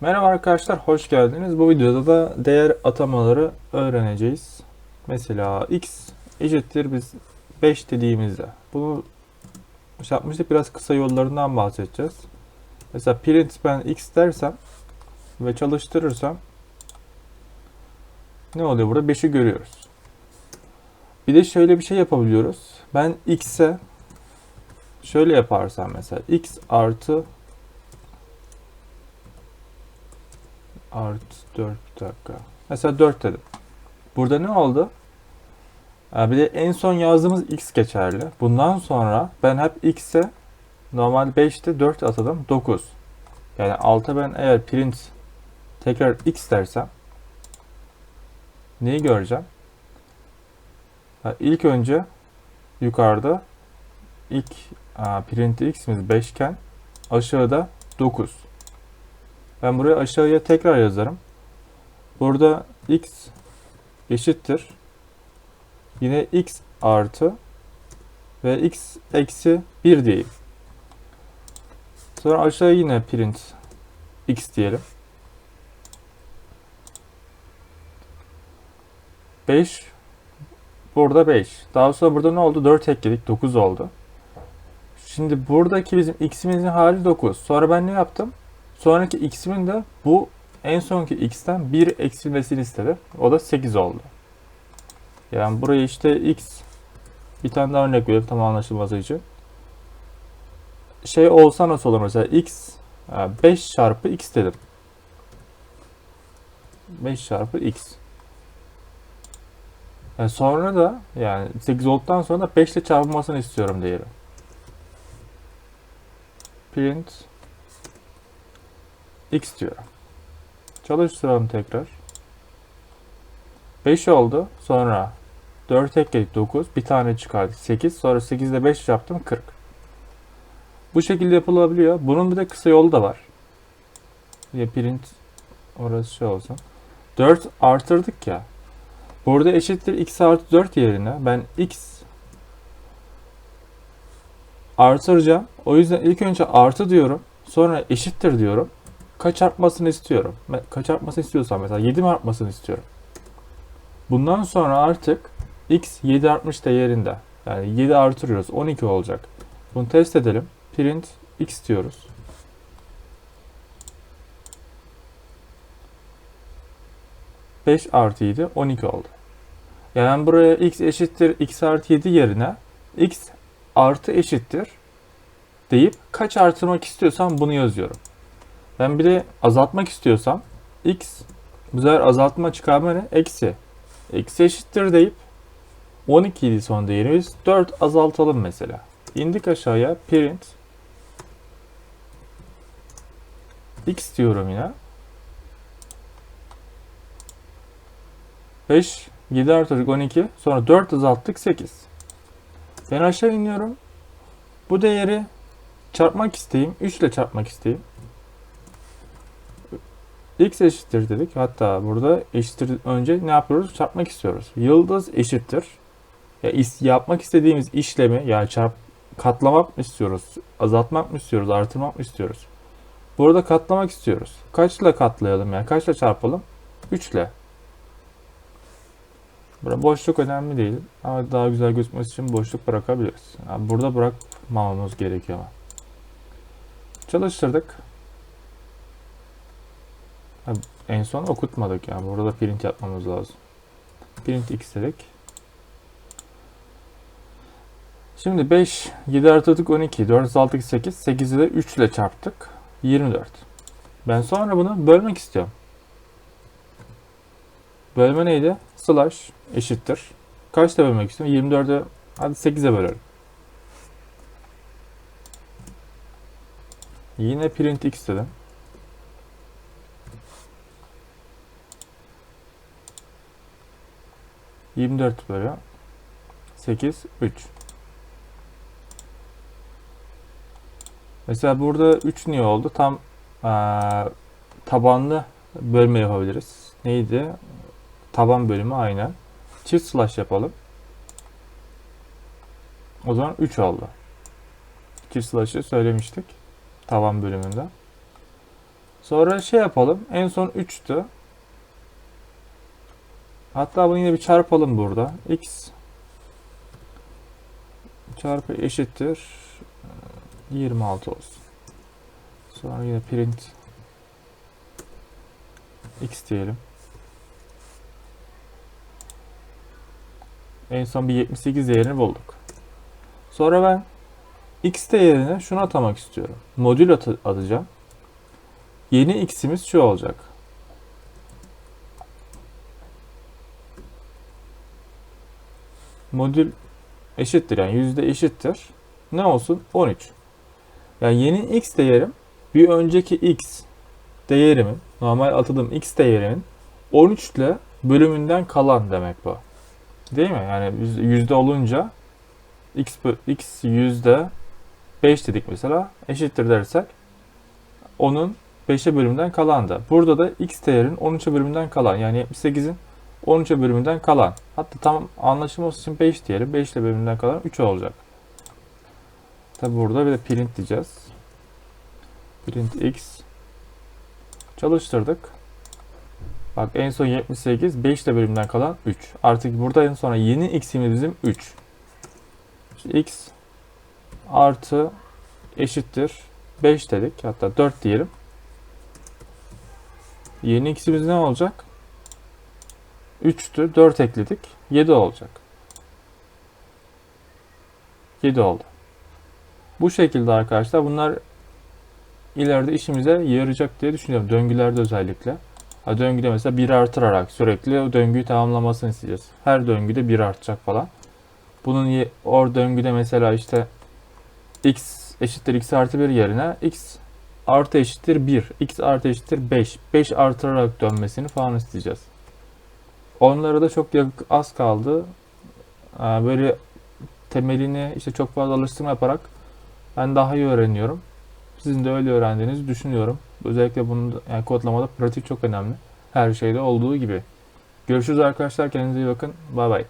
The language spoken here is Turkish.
Merhaba arkadaşlar, hoş geldiniz. Bu videoda da değer atamaları öğreneceğiz. Mesela x eşittir biz 5 dediğimizde. Bunu şey yapmıştık, biraz kısa yollarından bahsedeceğiz. Mesela print ben x dersem ve çalıştırırsam ne oluyor burada? 5'i görüyoruz. Bir de şöyle bir şey yapabiliyoruz. Ben x'e şöyle yaparsam mesela x artı Art 4 bir dakika. Mesela 4 dedim. Burada ne oldu? Ee, bir de en son yazdığımız x geçerli. Bundan sonra ben hep x'e normal 5'te 4 atadım 9. Yani 6 ben eğer print tekrar x dersem neyi göreceğim? Ha, ilk önce yukarıda ilk print x'imiz 5 iken aşağıda 9. Ben buraya aşağıya tekrar yazarım. Burada x eşittir. Yine x artı ve x eksi 1 diyeyim. Sonra aşağıya yine print x diyelim. 5 burada 5. Daha sonra burada ne oldu? 4 ekledik. 9 oldu. Şimdi buradaki bizim x'imizin hali 9. Sonra ben ne yaptım? Sonraki x'imin de bu en sonki x'ten 1 eksilmesini istedi. O da 8 oldu. Yani buraya işte x bir tane daha örnek veriyorum tam anlaşılması için. Şey olsa nasıl olur mesela x 5 çarpı x dedim. 5 çarpı x. Yani sonra da yani 8 olduktan sonra da 5 ile çarpılmasını istiyorum diyelim. Print x diyorum. Çalıştıralım tekrar. 5 oldu. Sonra 4 ekledik 9. Bir tane çıkardık 8. Sonra 8 ile 5 yaptım 40. Bu şekilde yapılabiliyor. Bunun bir de kısa yolu da var. Ya print orası şey olsun. 4 artırdık ya. Burada eşittir x artı 4 yerine ben x artıracağım. O yüzden ilk önce artı diyorum. Sonra eşittir diyorum kaç artmasını istiyorum. Kaç artmasını istiyorsam mesela 7 mi artmasını istiyorum. Bundan sonra artık x 7 artmış değerinde. Yani 7 artırıyoruz. 12 olacak. Bunu test edelim. Print x diyoruz. Beş artı 7 12 oldu. Yani buraya x eşittir x artı 7 yerine x artı eşittir deyip kaç artırmak istiyorsam bunu yazıyorum. Ben bir de azaltmak istiyorsam x bu sefer azaltma çıkarma ne? Eksi. Eksi eşittir deyip 12 idi son değerimiz. 4 azaltalım mesela. İndik aşağıya print x diyorum yine. 5 7 artırdık 12 sonra 4 azalttık 8. Ben aşağı iniyorum. Bu değeri çarpmak isteyeyim. 3 ile çarpmak isteyeyim x eşittir dedik. Hatta burada eşittir önce ne yapıyoruz? Çarpmak istiyoruz. Yıldız eşittir. Ya is, yapmak istediğimiz işlemi yani çarp katlamak mı istiyoruz? Azaltmak mı istiyoruz? Artırmak mı istiyoruz? Burada katlamak istiyoruz. Kaçla katlayalım yani? Kaçla çarpalım? 3 ile. Burada boşluk önemli değil. Ama daha güzel gözükmesi için boşluk bırakabiliriz. Yani burada bırakmamamız gerekiyor ama. En son okutmadık yani. Burada print yapmamız lazım. Print x dedik. Şimdi 5, 7 artırdık 12, 4 azalttık 8, 8'i de 3 ile çarptık. 24. Ben sonra bunu bölmek istiyorum. Bölme neydi? Slash eşittir. Kaçta bölmek istiyorum? 24'e hadi 8'e bölelim. Yine print x dedim. 24 bölü 8, 3. Mesela burada 3 niye oldu? Tam ee, tabanlı bölme yapabiliriz. Neydi? Taban bölümü aynen. Çift slash yapalım. O zaman 3 oldu. Çift slash'ı söylemiştik. Taban bölümünde. Sonra şey yapalım. En son 3'tü. Hatta bunu yine bir çarpalım burada. x çarpı eşittir e, 26 olsun. Sonra yine print x diyelim. En son bir 78 değerini bulduk. Sonra ben x değerine şunu atamak istiyorum. Modül atı- atacağım. Yeni x'imiz şu olacak. Modül eşittir yani yüzde eşittir. Ne olsun? 13. Yani yeni x değerim bir önceki x değerimin normal atadığım x değerimin 13 ile bölümünden kalan demek bu. Değil mi? Yani yüz- yüzde olunca x, x yüzde 5 dedik mesela eşittir dersek onun 5'e bölümünden kalan da. Burada da x değerinin 13'e bölümünden kalan yani 78'in 13'e bölümünden kalan. Hatta tam anlaşılması için 5 diyelim. 5 ile bölümünden kalan 3 olacak. Tabi burada bir de print diyeceğiz. Print x çalıştırdık. Bak en son 78 5 ile bölümünden kalan 3. Artık burada en sonra yeni x'imiz bizim 3. İşte x artı eşittir 5 dedik. Hatta 4 diyelim. Yeni x'imiz ne olacak? 3'tü. 4 ekledik. 7 olacak. 7 oldu. Bu şekilde arkadaşlar bunlar ileride işimize yarayacak diye düşünüyorum. Döngülerde özellikle. Ha, döngüde mesela 1 artırarak sürekli o döngüyü tamamlamasını isteyeceğiz. Her döngüde 1 artacak falan. Bunun or döngüde mesela işte x eşittir x artı 1 yerine x artı eşittir 1, x artı eşittir 5, 5 artırarak dönmesini falan isteyeceğiz. Onlara da çok az kaldı. Ee, Böyle temelini işte çok fazla alıştırma yaparak ben daha iyi öğreniyorum. Sizin de öyle öğrendiğinizi düşünüyorum. Özellikle bunu yani kodlamada pratik çok önemli. Her şeyde olduğu gibi. Görüşürüz arkadaşlar. Kendinize iyi bakın. Bay bay.